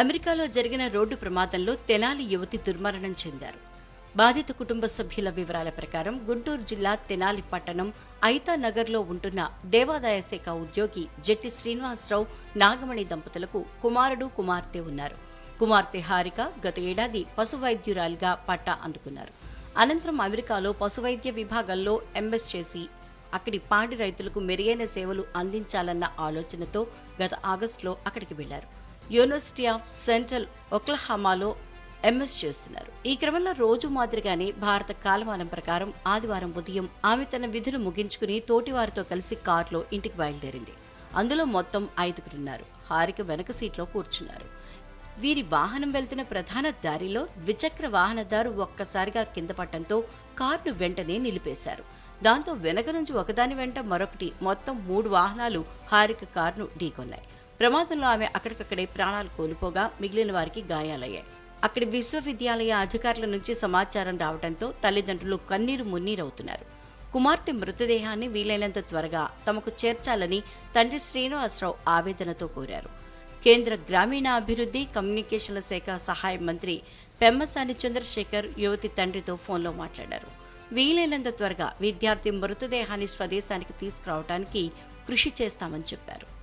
అమెరికాలో జరిగిన రోడ్డు ప్రమాదంలో తెనాలి యువతి దుర్మరణం చెందారు. బాధిత కుటుంబ సభ్యుల వివరాల ప్రకారం గుంటూరు జిల్లా తెనాలి పట్టణం ఐతా నగర్లో ఉంటున్న దేవాదాయ శాఖ ఉద్యోగి జట్టి శ్రీనివాసరావు నాగమణి దంపతులకు కుమారుడు కుమార్తె ఉన్నారు. కుమార్తె హారిక గత ఏడాది పశువైద్యురాలిగా పట్టా అందుకున్నారు. అనంతరం అమెరికాలో పశువైద్య విభాగంలో ఎంఎస్ చేసి అక్కడి పాడి రైతులకు మెరుగైన సేవలు అందించాలన్న ఆలోచనతో గత ఆగస్టులో అక్కడికి వెళ్ళారు. యూనివర్సిటీ ఆఫ్ సెంట్రల్ ఒక్లహామాలో ఎంఎస్ చేస్తున్నారు. ఈ క్రమంలో రోజు మాదిరిగానే భారత కాలమానం ప్రకారం ఆదివారం ఉదయం ఆమె తన విధులు ముగించుకుని తోటివారితో కలిసి కారులో ఇంటికి బయలుదేరింది. అందులో మొత్తం ఐదుగురున్నారు హారిక వెనక సీట్లో కూర్చున్నారు. వీరి వాహనం వెళ్తున్న ప్రధాన దారిలో ద్విచక్ర వాహనదారు ఒక్కసారిగా కింద పట్టడంతో కారును వెంటనే నిలిపేశారు. దాంతో వెనక నుంచి ఒకదాని వెంట మరొకటి మొత్తం మూడు వాహనాలు హారిక కారును ఢీకొన్నాయి. ప్రమాదంలో ఆమె అక్కడికక్కడే ప్రాణాలు కోల్పోగా మిగిలిన వారికి గాయాలయ్యాయి. అక్కడి విశ్వవిద్యాలయ అధికారుల నుంచి సమాచారం రావడంతో తల్లిదండ్రులు కన్నీరు మున్నీరవుతున్నారు. కుమార్తె మృతదేహాన్ని వీలైనంత త్వరగా తమకు చేర్చాలని తండ్రి శ్రీనివాసరావు ఆవేదనతో కోరారు. కేంద్ర గ్రామీణాభివృద్ధి కమ్యూనికేషన్ల శాఖ సహాయ మంత్రి పెమ్మసాని చంద్రశేఖర్ యువతి తండ్రితో ఫోన్లో మాట్లాడారు. వీలైనంత త్వరగా విద్యార్థి మృతదేహాన్ని స్వదేశానికి తీసుకురావడానికి కృషి చేస్తామని చెప్పారు.